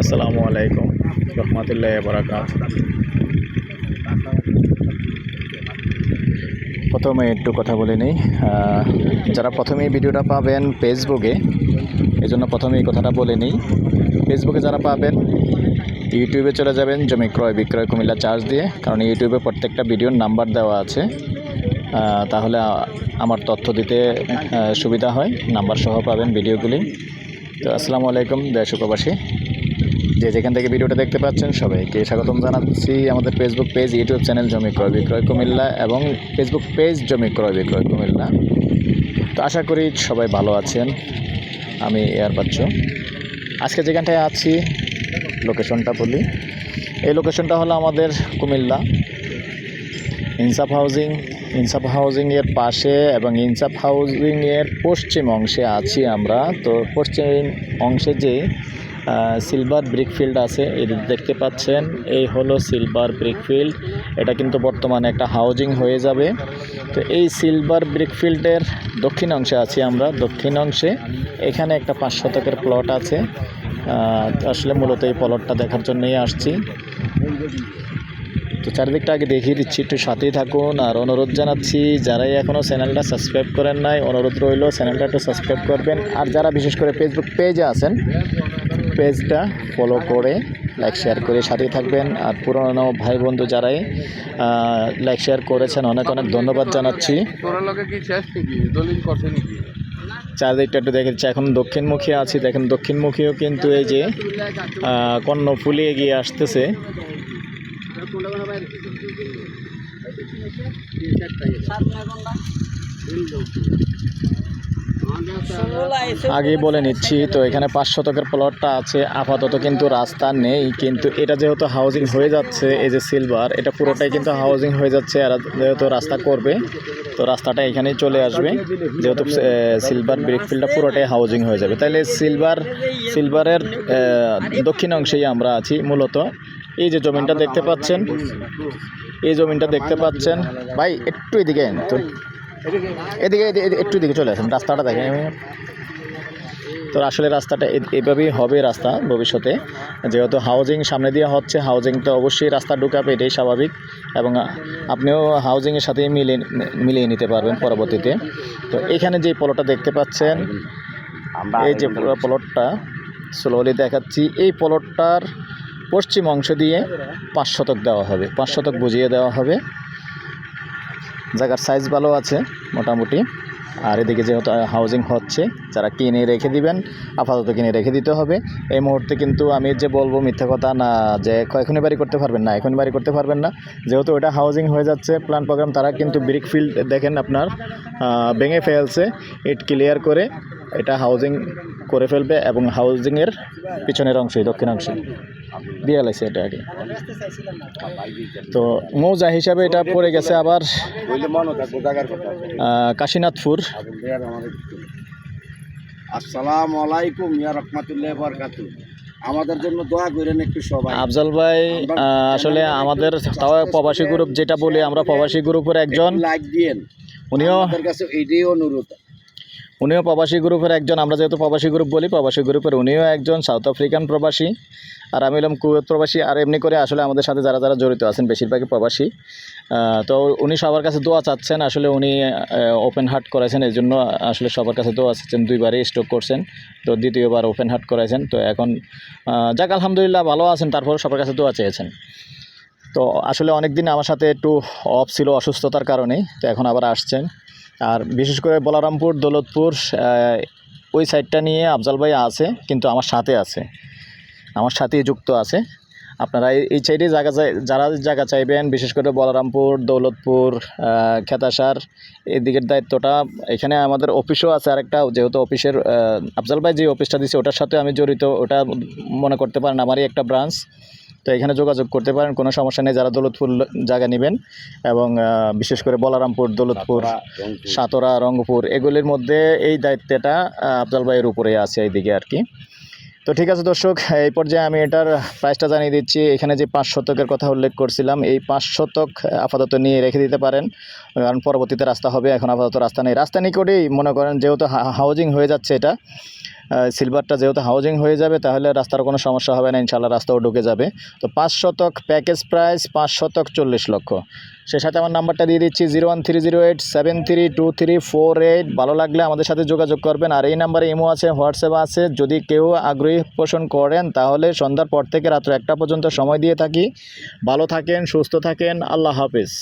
আসসালামু আলাইকুম রহমতুল্লাহ বরাকাত। প্রথমে একটু কথা বলে নিই। যারা প্রথমে এই ভিডিওটা পাবেন ফেসবুকে এই জন্য প্রথমেই কথাটা বলে নিই। ফেসবুকে যারা পাবেন, ইউটিউবে চলে যাবেন জমি ক্রয় বিক্রয় কুমিল্লা চার্জ দিয়ে, কারণ ইউটিউবে প্রত্যেকটা ভিডিওর নাম্বার দেওয়া আছে। তাহলে আমার তথ্য দিতে সুবিধা হয়। নাম্বার সহ পাবেন ভিডিওগুলি। তো আসসালামু আলাইকুম, দেশ উপবাসী যে যেখান থেকে ভিডিওটা দেখতে পাচ্ছেন সবাইকে স্বাগতম জানাচ্ছি আমাদের ফেসবুক পেজ ইউটিউব চ্যানেল জমি ক্রয় বিক্রয় কুমিল্লা এবং ফেসবুক পেজ জমি ক্রয় বিক্রয় কুমিল্লা। তো আশা করি সবাই ভালো আছেন। আমি এয়ার পাচ্ছ আজকে যেখানটায় আছি লোকেশনটা বলি। এই লোকেশনটা হলো আমাদের কুমিল্লা। ইনসাফ হাউজিং ইনসাফ হাউজিংয়ের পাশে এবং ইনসাফ হাউজিংয়ের পশ্চিম অংশে আছি আমরা। তো পশ্চিম অংশে যে সিলভার ব্রিকফিল্ড আছে এটা দেখতে পাচ্ছেন, এই হলো সিলভার ব্রিকফিল্ড এটা কিন্তু বর্তমানে একটা হাউজিং হয়ে যাবে। তো এই সিলভার ব্রিকফিল্ডের দক্ষিণ অংশে আছি আমরা। দক্ষিণ অংশে এখানে একটা পাঁচ শতকের প্লট আছে। আসলে মূলত এই প্লটটা দেখার জন্যই আসছি। তো চারিদিকটা আগে দেখিয়ে দিচ্ছি একটু সাথেই থাকুন। আর অনুরোধ জানাচ্ছি যারাই এখনও চ্যানেলটা সাবস্ক্রাইব করেন নাই অনুরোধ রইল চ্যানেলটা একটু সাবস্ক্রাইব করবেন। আর যারা বিশেষ করে ফেসবুক পেজে আছেন পেজটা ফলো করে লাইক শেয়ার করে সাথেই থাকবেন। আর পুরনো ভাই বন্ধু যারাই লাইক শেয়ার করেছেন অনেক অনেক ধন্যবাদ জানাচ্ছি। চারিদিকটা একটু দেখেছি এখন দক্ষিণমুখী আছি দেখেন দক্ষিণমুখীও কিন্তু এই যে আহ, কর্ণফুলি এগিয়ে আসতেছে। কোনটা বাইরে সাত নয় ঘণ্টা। আগেই বলে নিচ্ছি, তো এখানে পাঁচ শতকের প্লটটা আছে, আপাতত কিন্তু রাস্তা নেই, কিন্তু এটা যেহেতু হাউজিং হয়ে যাচ্ছে, এই যে সিলভার এটা পুরোটাই কিন্তু হাউজিং হয়ে যাচ্ছে আর যেহেতু রাস্তা করবে, তো রাস্তাটা এখানেই চলে আসবে, যেহেতু সিলভার ব্রিকফিল্ডটা পুরোটাই হাউজিং হয়ে যাবে। তাহলে সিলভার সিলভারের দক্ষিণ অংশেই আমরা আছি মূলত। এই যে জমিনটা দেখতে পাচ্ছেন, এই জমিনটা দেখতে পাচ্ছেন, ভাই, একটু এদিকে তো এদিকে এদি- এদি- একটু দিকে চলে আসেন রাস্তাটা দেখেন। তো আসলে রাস্তাটা এ- এভাবেই হবে রাস্তা ভবিষ্যতে। যেহেতু হাউজিং সামনে দিয়ে হচ্ছে হাউজিং তো অবশ্যই রাস্তা ঢুকাবে এটাই স্বাভাবিক। এবং আপনিও হাউজিংয়ের সাথে মিলিয়ে মিলিয়ে নিতে পারবেন পরবর্তীতে। তো এখানে যে প্লটটা দেখতে পাচ্ছেন এই যে পুরো প্লটটা স্লোলি দেখাচ্ছি। এই পলটটার পশ্চিম অংশ দিয়ে পাঁচ শতক দেওয়া হবে পাঁচ শতক বুঝিয়ে দেওয়া হবে। জায়গার সাইজ ভালো আছে, মোটামুটি। আর এদিকে যেহেতু হাউজিং হচ্ছে, যারা কিনে রেখে দিবেন, আপাতত কিনে রেখে দিতে হবে। এই মুহূর্তে কিন্তু আমি যে বলব মিথ্যা কথা না, যে এখনই বাড়ি করতে পারবেন না, এখনই বাড়ি করতে পারবেন না। যেহেতু ওটা হাউজিং হয়ে যাচ্ছে প্ল্যান প্রোগ্রাম তারা কিন্তু ব্রিক ফিল্ড দেখেন আপনার ভেঙে ফেলছে ইট ক্লিয়ার করে এটা হাউজিং করে ফেলবে এবং হাউজিংয়ের পিছনের অংশে দক্ষিণ অংশে দিয়ে লাগছে এটা আগে। তো মৌজা হিসাবে এটা পড়ে গেছে আবার মনে কাশীনাথপুর। আসসালামু আলাইকুম ইয়া রহমাতুল্লাহ বরকাতু আমাদের জন্য দোয়া করেন একটু সবাই। আফজাল ভাই আসলে আমাদের তাও প্রবাসী গ্রুপ যেটা বলি আমরা প্রবাসী গ্রুপের একজন। লাইক দিয়েন। উনিও আমাদের কাছে এটাই অনুরোধ। উনিও প্রবাসী গ্রুপের একজন, আমরা যেহেতু প্রবাসী গ্রুপ বলি, প্রবাসী গ্রুপের উনিও একজন সাউথ আফ্রিকান প্রবাসী। আর আমি হলাম কুয়েত প্রবাসী, আর এমনি করে আসলে আমাদের সাথে যারা যারা জড়িত আছেন, বেশিরভাগই প্রবাসী। তো উনি সবার কাছে দোয়া চাচ্ছেন, আসলে উনি ওপেন হার্ট করেছেন এই জন্য আসলে সবার কাছে দোয়া চাচ্ছেন, দুইবারই স্ট্রোক করছেন, তো দ্বিতীয়বার ওপেন হার্ট করেছেন তো এখন যাক, আলহামদুলিল্লাহ ভালো আছেন তারপর সবার কাছে দোয়া চেয়েছেন। তো আসলে অনেক দিন আমার সাথে একটু অফ ছিল অসুস্থতার কারণে, তো এখন আবার আসছেন। আর বিশেষ করে বলারামপুর, দৌলতপুর ওই সাইডটা নিয়ে আফজাল ভাই আছে, কিন্তু আমার সাথে আছে। আমার সাথেই যুক্ত আছে। আপনারা এই- সাইডে জায়গা যারা জায়গা চাইবেন, বিশেষ করে বলারামপুর, দৌলতপুর খেতাসার, এদিকের দায়িত্বটা, এখানে আমাদের অফিসও আছে আরেকটা, যেহেতু অফিসের আফজাল ভাই যে অফিসটা দিচ্ছে ওটার সাথে আমি জড়িত, ওটা মনে করতে পারেন আমারই একটা ব্রাঞ্চ তো এখানে যোগাযোগ করতে পারেন কোনো সমস্যা নেই। যারা দৌলতপুর জায়গা নেবেন এবং বিশেষ করে বলারামপুর দৌলতপুর সাতরা রংপুর। এগুলির মধ্যে এই দায়িত্বটা আফজাল ভাইয়ের উপরে আছে এইদিকে আর কি। তো ঠিক আছে দর্শক, এই পর্যায়ে আমি এটার প্রাইসটা জানিয়ে দিচ্ছি। এখানে যে পাঁচ শতকের কথা উল্লেখ করছিলাম, এই পাঁচ শতক আপাতত নিয়ে রেখে দিতে পারেন, কারণ পরবর্তীতে রাস্তা হবে, এখন আপাতত রাস্তা নেই। রাস্তা নিকটেই মনে করেন যেহেতু হাউজিং হয়ে যাচ্ছে এটা সিলভারটা যেহেতু হাউজিং হয়ে যাবে, তাহলে রাস্তার কোনো সমস্যা হবে না ইনশাল্লাহ রাস্তাও ঢুকে যাবে। তো পাঁচ শতক প্যাকেজ প্রাইস পাঁচ শতক চল্লিশ লক্ষ। সে সাথে আমার নাম্বারটা দিয়ে দিচ্ছি zero one three zero eight seven three two three four eight. ভালো লাগলে আমাদের সাথে যোগাযোগ করবেন। আর এই নাম্বারে ইমো আছে, হোয়াটসঅ্যাপ আছে। যদি কেউ আগ্রহী পোষণ করেন, তাহলে সন্ধ্যার পর থেকে রাত্র একটা পর্যন্ত সময় দিয়ে থাকি। ভালো থাকেন, সুস্থ থাকেন। আল্লাহ হাফিজ।